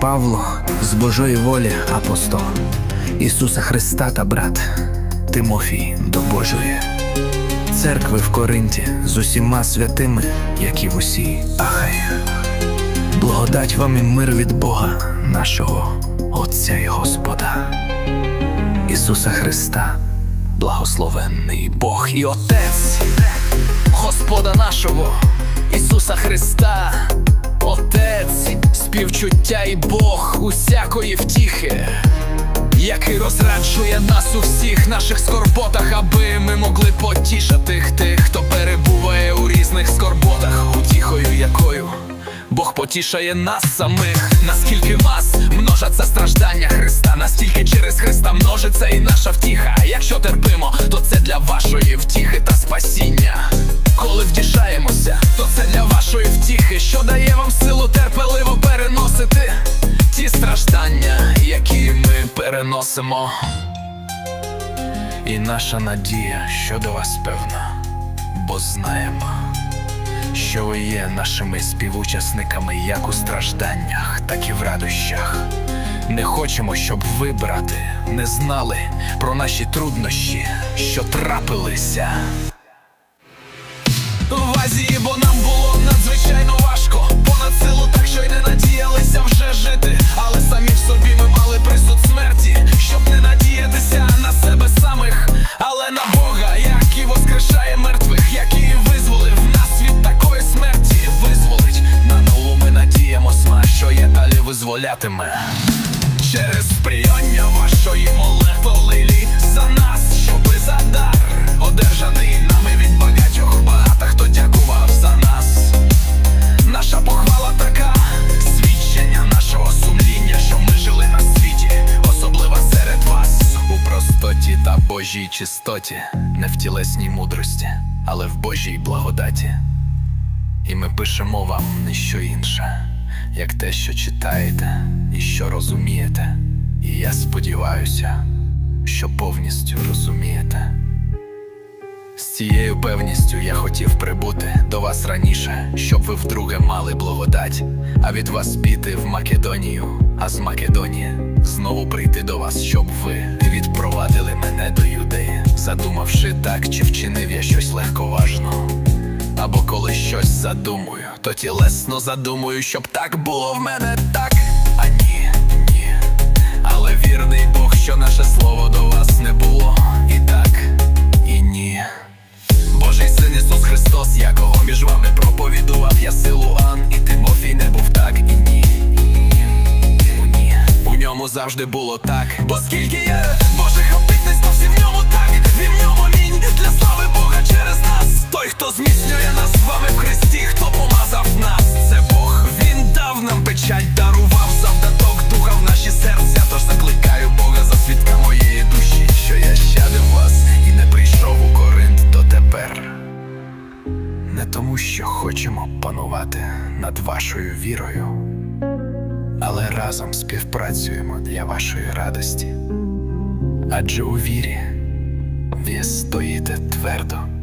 Павло з Божої волі апостол, Ісуса Христа та брат, Тимофій до Божої, церкви в Коринті з усіма святими, як і в усій Ахаї. Благодать вам і мир від Бога, нашого Отця і Господа, Ісуса Христа, благословенний Бог і Отець, Господа нашого, Ісуса Христа, співчуття і Бог усякої втіхи, який розраджує нас у всіх наших скорботах, аби ми могли потішити тих, хто перебуває у різних скорботах, утіхою якою. Бог потішає нас самих, наскільки вас множаться страждання Христа, настільки через Христа множиться і наша втіха. Якщо терпимо, то це для вашої втіхи та спасіння. Коли втішаємося, то це для вашої втіхи, переносимо. І наша надія щодо вас певна, бо знаємо що ви є нашими співучасниками як у стражданнях, так і в радощах. Не хочемо, щоб ви, брати, не знали про наші труднощі, що трапилися. В Азії, бо нам було далі. Через сприяння вашої молитви лилі за нас, щоби за дар одержаний нами від багатьох багато хто дякував за нас. Наша похвала така, свідчення нашого сумління, що ми жили на світі, особливо серед вас у простоті та Божій чистоті, не в тілесній мудрості, але в Божій благодаті. І ми пишемо вам не що інше, як те, що читаєте і що розумієте. І я сподіваюся, що повністю розумієте. З цією певністю я хотів прибути до вас раніше, щоб ви вдруге мали благодать, а від вас піти в Македонію, а з Македонії знову прийти до вас, щоб ви відпровадили мене до юдеї, задумавши так, чи вчинив я щось легковажно. Або коли щось задумую, то тілесно задумую, щоб так було в мене так, а ні, ні. Але вірний Бог, що наше слово до вас не було і так, і ні. Божий син Ісус Христос, якого між вами проповідував я Силуан, і Тимофій не був так, і ні. О, ні. У ньому завжди було так. Бо скільки є зміцнює нас з вами в Христі, хто помазав нас, це Бог. Він дав нам печать, дарував завдаток духа в наші серця. Тож закликаю Бога за свідка моєї душі, що я щадив вас і не прийшов у Коринт дотепер. Не тому, що хочемо панувати над вашою вірою, але разом співпрацюємо для вашої радості. Адже у вірі ви стоїте твердо